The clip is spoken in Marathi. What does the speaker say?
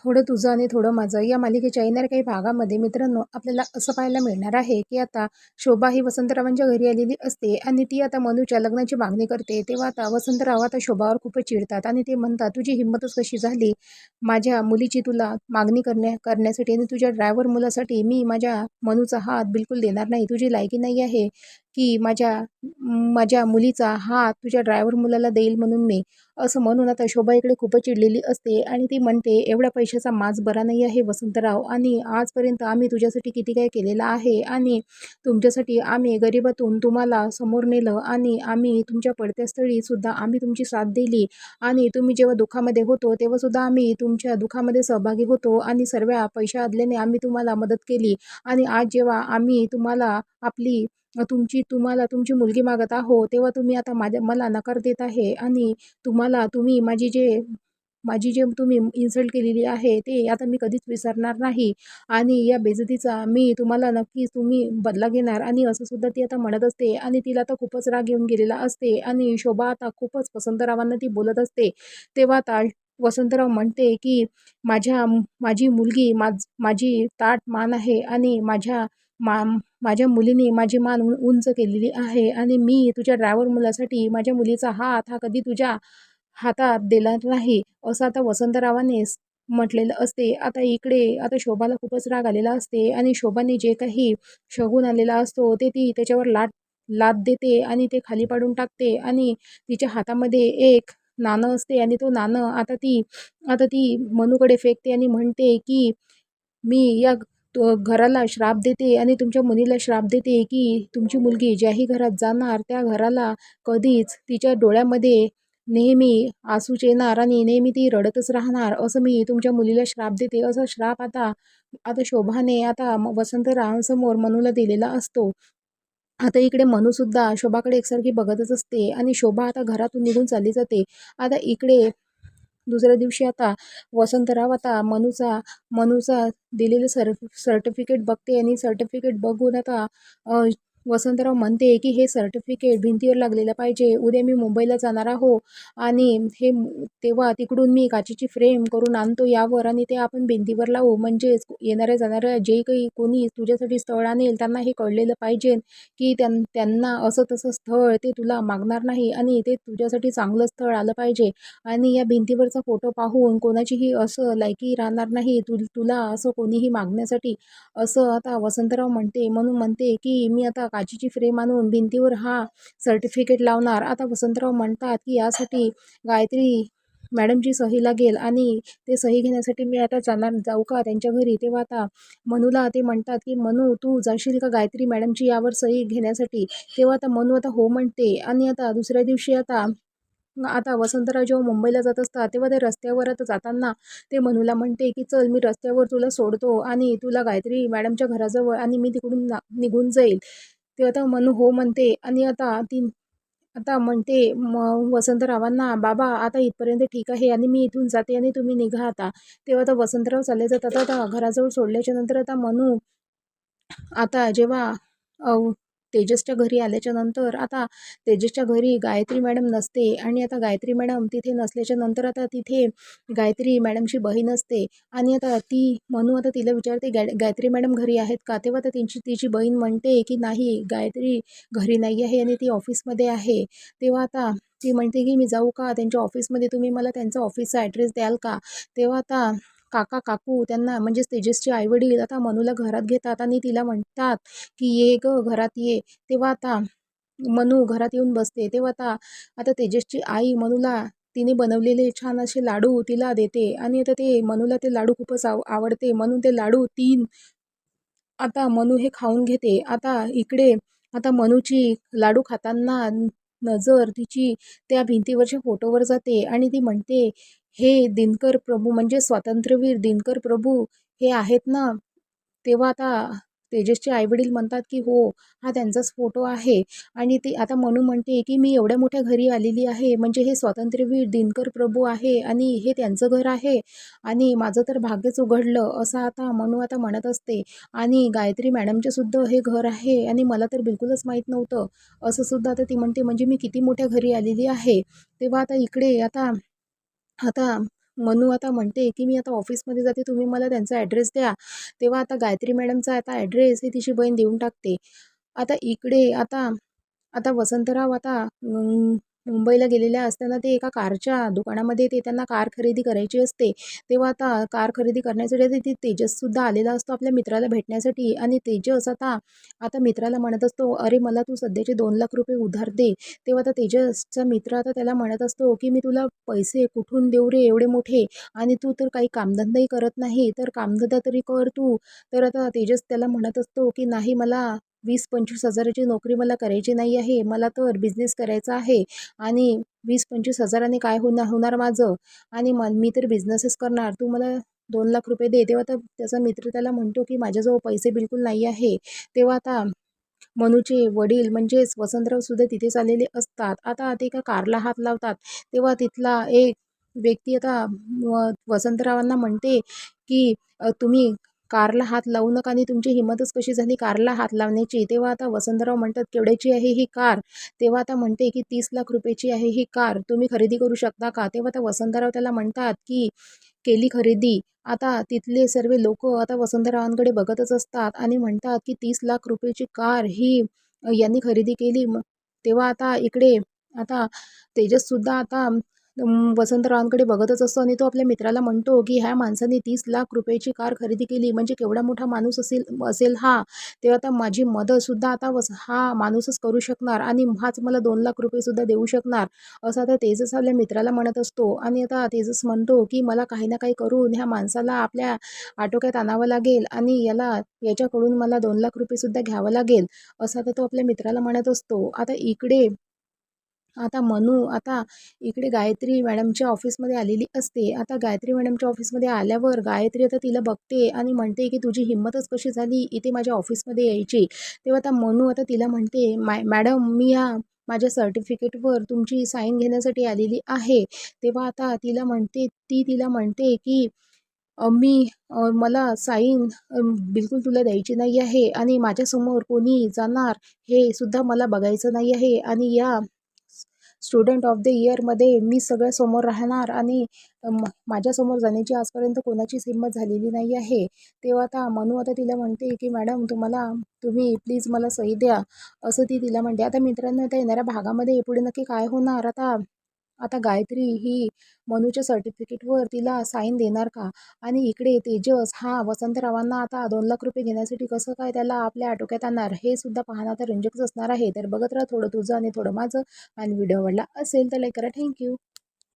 थोडं तुझं आणि थोडं माझं या मालिकेच्या येणाऱ्या काही भागामध्ये मित्रांनो आपल्याला असं पाहायला मिळणार आहे की आता शोभा ही वसंतरावांच्या घरी आलेली असते आणि ती आता मनूच्या लग्नाची मागणी करते. तेव्हा आता वसंतराव आता शोभावर खूपच चिडतात आणि ते म्हणतात तुझी हिंमतच कशी झाली? माझ्या मुलीची तुला मागणी करण्या करण्यासाठी आणि तुझ्या ड्रायव्हर मुलासाठी मी माझ्या मनूचा हात बिलकुल देणार नाही. तुझी लायकी नाही आहे. की माझ्या माझ्या मुलीचा हात तुझ्या ड्रायव्हर मुलाला देईल म्हणून मी. असं म्हणून आता शोभा इकडे खूपच चिडलेली असते आणि ती म्हणते एवढ्या पैशाचा माज बरा नाही आहे वसंतराव आणि आजपर्यंत आम्ही तुझ्यासाठी किती काय केलेलं आहे आणि तुमच्यासाठी आम्ही गरिबातून तुम्हाला समोर नेलं आणि आम्ही तुमच्या पडत्या स्थळी सुद्धा आम्ही तुमची साथ दिली आणि तुम्ही जेव्हा दुःखामध्ये होतो तेव्हासुद्धा आम्ही तुमच्या दुःखामध्ये सहभागी होतो आणि सर्व पैशा आदल्याने आम्ही तुम्हाला मदत केली आणि आज जेव्हा आम्ही तुम्हाला आपली तुमची तुम्हाला तुमची मुलगी मागत आहो तेव्हा तुम्ही आता माझ्या मला नकार देत आहे आणि तुम्हाला तुम्ही माझी जे माझी जे तुम्ही इन्सल्ट केलेली आहे ते आता मी कधीच विसरणार नाही. आणि या बेइज्जतीचा मी तुम्हाला नक्कीच तुम्ही बदला घेणार आणि असं सुद्धा ती आता म्हणत असते आणि तिला आता खूपच राग येऊन गेलेला असते आणि शोभा आता खूपच वसंतरावांना ती बोलत असते. तेव्हा आता वसंतराव म्हणते की माझ्या माझी मुलगी माझ माझी ताट मान आहे आणि माझ्या मा माझ्या मुलीने माझी मान उंच केलेली आहे आणि मी तुझ्या ड्रायव्हर मुलासाठी माझ्या मुलीचा हात हा कधी तुझ्या हातात देणार नाही असं आता वसंतरावाने म्हटलेलं असते. आता इकडे आता शोभाला खूपच राग आलेला असते आणि शोभाने जे काही शगून आलेला असतो ते ती त्याच्यावर लाट लाद देते आणि ते खाली पाडून टाकते आणि तिच्या हातामध्ये एक नाणं असते आणि तो नाणं आता ती आता ती मनूकडे फेकते आणि म्हणते की मी या घराला श्राप देते आणि तुमच्या मुलीला श्राप देते की तुमची मुलगी ज्याही घरात जाणार त्या घराला कधीच तिच्या डोळ्यामध्ये नेहमी आसूच येणार आणि नेहमी ती रडतच राहणार असं मी तुमच्या मुलीला श्राप देते. असा श्राप आता आता शोभाने आता म- वसंतरावांसमोर मनूला दिलेला असतो. आता इकडे मनूसुद्धा शोभाकडे एकसारखी बघतच असते आणि शोभा आता घरातून निघून चालली जाते. आता इकडे दुसऱ्या दिवशी आता वसंतराव आता मनूचा मनूचा दिलेलं सर सर्टिफिकेट बघते आणि सर्टिफिकेट बघून आता वसंतराव म्हणते की हे सर्टिफिकेट भिंतीवर लागलेलं पाहिजे. उद्या मी मुंबईला जाणार आहो आणि हे तेव्हा तिकडून मी काचेची फ्रेम करून आणतो यावर आणि ते आपण भिंतीवर लावू. म्हणजेच येणाऱ्या जाणाऱ्या जे काही कोणी तुझ्यासाठी स्थळ आणेल त्यांना हे कळलेलं पाहिजे की त्यां त्यांना असं तसं स्थळ ते तुला मागणार नाही आणि ते तुझ्यासाठी चांगलं स्थळ आलं पाहिजे. आणि या भिंतीवरचा फोटो पाहून कोणाचीही असं लायकी राहणार नाही तु तुला असं कोणीही मागण्यासाठी. असं आता वसंतराव म्हणते. म्हणून म्हणते की मी आता काचीची फ्रेम आणून भिंतीवर हा सर्टिफिकेट लावणार. आता वसंतराव म्हणतात की यासाठी गायत्री मॅडमची सही लागेल आणि ते सही घेण्यासाठी मी आता जाणार जाऊ का त्यांच्या घरी? तेव्हा आता मनूला ते म्हणतात की मनू तू जाशील का गायत्री मॅडमची यावर सही घेण्यासाठी? तेव्हा आता मनू आता हो म्हणते आणि आता दुसऱ्या दिवशी आता आता वसंतराव जेव्हा मुंबईला जात असतात तेव्हा ते रस्त्यावर आता जाताना ते मनूला म्हणते की चल मी रस्त्यावर तुला सोडतो आणि तुला गायत्री मॅडमच्या घराजवळ आणि मी तिकडून ना निघून जाईल. ते आता मनू हो म्हणते आणि आता ती आता म्हणते मग वसंतरावांना बाबा आता इथपर्यंत ठीक आहे आणि मी इथून जाते आणि तुम्ही निघा आता. तेव्हा आता वसंतराव चालले जातात. आता घराजवळ सोडल्याच्या नंतर आता मनू आता जेव्हा तेजसच्या घरी आल्याच्यानंतर आता तेजसच्या घरी गायत्री मॅडम नसते आणि आता गायत्री मॅडम तिथे नसल्याच्या नंतर आता तिथे गायत्री मॅडमची बहीण असते. आणि आता ती म्हणू आता तिला विचारते गाय गायत्री मॅडम घरी आहेत का? तेव्हा तर तिची तिची बहीण म्हणते की नाही गायत्री घरी नाही आहे आणि ती ऑफिसमध्ये आहे. तेव्हा आता ती म्हणते की मी जाऊ का? त्यांच्या ऑफिसमध्ये तुम्ही मला त्यांचा ऑफिसचा ॲड्रेस द्याल का? तेव्हा आता काका काकू त्यांना म्हणजेच तेजसचे आईवडील आता मनूला घरात घेतात आणि तिला म्हणतात की ये ग घरात ये. तेव्हा आता मनू घरात येऊन बसते. तेव्हा आता आता तेजसची आई मनूला तिने बनवलेले छान असे लाडू तिला देते आणि आता ते मनूला ते लाडू खूपच आव आवडते. म्हणून ते लाडू तीन आता मनू हे खाऊन घेते. आता इकडे आता मनूची लाडू खाताना नजर तिची त्या भिंतीवरच्या फोटोवर जाते आणि ती म्हणते हे दिनकर प्रभू म्हणजे स्वातंत्र्यवीर दिनकर प्रभू हे आहेत ना? तेव्हा आता तेजसचे आईवडील म्हणतात की हो हा त्यांचाच फोटो आहे. आणि ते आता मनू म्हणते की मी एवढ्या मोठ्या घरी आलेली आहे म्हणजे हे स्वातंत्र्यवीर दिनकर प्रभू आहे आणि हे त्यांचं घर आहे आणि माझं तर भाग्यच उघडलं असं आता मनू आता म्हणत असते. आणि गायत्री मॅडमचे सुद्धा हे घर आहे आणि मला तर बिलकुलच माहीत नव्हतं. असं सुद्धा आता ती म्हणते म्हणजे मी किती मोठ्या घरी आलेली आहे. तेव्हा आता इकडे आता आता मनू आता म्हणते की मी आता ऑफिसमध्ये जाते तुम्ही मला त्यांचा ॲड्रेस द्या. तेव्हा आता गायत्री मॅडमचा आता ॲड्रेस ही तिची बहीण देऊन टाकते. आता इकडे आता आता वसंतराव आता मुंबईला गेलेल्या असताना ते एका कारच्या दुकानामध्ये ते त्यांना कार खरेदी करायची असते. तेव्हा आता कार खरेदी करण्यासाठी ते तेजससुद्धा आलेला असतो आपल्या मित्राला भेटण्यासाठी आणि तेजस आता आता मित्राला म्हणत असतो अरे मला तू सध्याचे दोन लाख रुपये उधार दे. तेव्हा आता तेजसचा मित्र आता त्याला म्हणत असतो की मी तुला पैसे कुठून देऊ रे एवढे मोठे? आणि तू तर काही कामधंदाही करत नाही. तर कामधंदा तरी कर तू. तर आता तेजस त्याला म्हणत असतो की नाही मला वीस पंचवीस हजाराची नोकरी मला करायची नाही आहे मला तर बिझनेस करायचा आहे आणि वीस पंचवीस हजाराने काय होणार होणार माझं? आणि म मी तर बिझनेसच करणार तू मला दोन लाख रुपये दे. तेव्हा तर त्याचा मित्र त्याला म्हणतो की माझ्याजवळ पैसे बिलकुल नाही आहे. तेव्हा आता मनूचे वडील म्हणजेच वसंतराव सुद्धा तिथेच आलेले असतात. आता ते एका कारला हात लावतात. तेव्हा तिथला एक व्यक्ती आता व- वसंतरावांना म्हणते की तुम्ही कारला हात लावू नका आणि तुमची हिंमतच कशी झाली कारला हात लावण्याची? तेव्हा आता वसंतराव म्हणतात केवढ्याची आहे ही कार? तेव्हा आता म्हणते की तीस लाख रुपयाची आहे ही कार. तुम्ही खरेदी करू शकता का? तेव्हा आता वसंतराव त्याला म्हणतात की केली खरेदी. आता तिथले सर्व लोक आता वसंतरावांकडे बघतच असतात आणि म्हणतात की तीस लाख रुपयाची कार ही यांनी खरेदी केली. तेव्हा आता इकडे आता तेजससुद्धा आता वसंत वसंतरावांकडे बघतच असतो आणि तो आपल्या मित्राला म्हणतो की ह्या माणसाने तीस लाख रुपयाची कार खरेदी केली म्हणजे केवढा मोठा माणूस असेल असेल हा. तेव्हा आता माझी मदतसुद्धा आता वस हा माणूसच करू शकणार आणि हाच मला दोन लाख रुपयेसुद्धा देऊ शकणार असं आता तेजस आपल्या मित्राला म्हणत असतो. आणि आता तेजस म्हणतो की मला काही ना काही करून ह्या माणसाला आपल्या आटोक्यात आणावं लागेल आणि याला याच्याकडून मला दोन लाख रुपयेसुद्धा घ्यावं लागेल असं आता तो आपल्या मित्राला म्हणत असतो. आता इकडे आता मनू आता इकडे गायत्री मॅडमच्या ऑफिसमध्ये आलेली असते. आता गायत्री मॅडमच्या ऑफिसमध्ये आल्यावर गायत्री आता तिला बघते आणि म्हणते की तुझी हिंमतच कशी झाली इथे माझ्या ऑफिसमध्ये यायची? तेव्हा आता मनू आता तिला म्हणते मॅ मॅडम मी या माझ्या सर्टिफिकेटवर तुमची साईन घेण्यासाठी आलेली आहे. तेव्हा आता तिला म्हणते ती तिला म्हणते की मी मला साईन बिलकुल तुला द्यायची नाही आहे आणि माझ्यासमोर कोणी जाणार हे सुद्धा मला बघायचं नाही आहे आणि या स्टुडंट ऑफ द इयरमध्ये मी सगळ्या समोर राहणार आणि माझ्यासमोर जाण्याची आजपर्यंत कोणाचीच हिंमत झालेली नाही आहे. तेव्हा आता मनू आता तिला म्हणते की मॅडम तुम्हाला तुम्ही प्लीज मला सही द्या. असं ती तिला म्हणते. आता मित्रांनो आता येणाऱ्या भागामध्ये पुढे नक्की काय होणार? आता आता गायत्री ही मनूच्या सर्टिफिकेटवर तिला साईन देणार का? आणि इकडे तेजस हा वसंतरावांना आता दोन लाख रुपये घेण्यासाठी कसं काय त्याला आपल्या आटोक्यात आणणार? हे सुद्धा पाहणं आता रंजकच असणार आहे. तर बघत राहा थोडं तुझं आणि थोडं माझं. आणि व्हिडिओ आवडला असेल तर लाईक करा. थँक्यू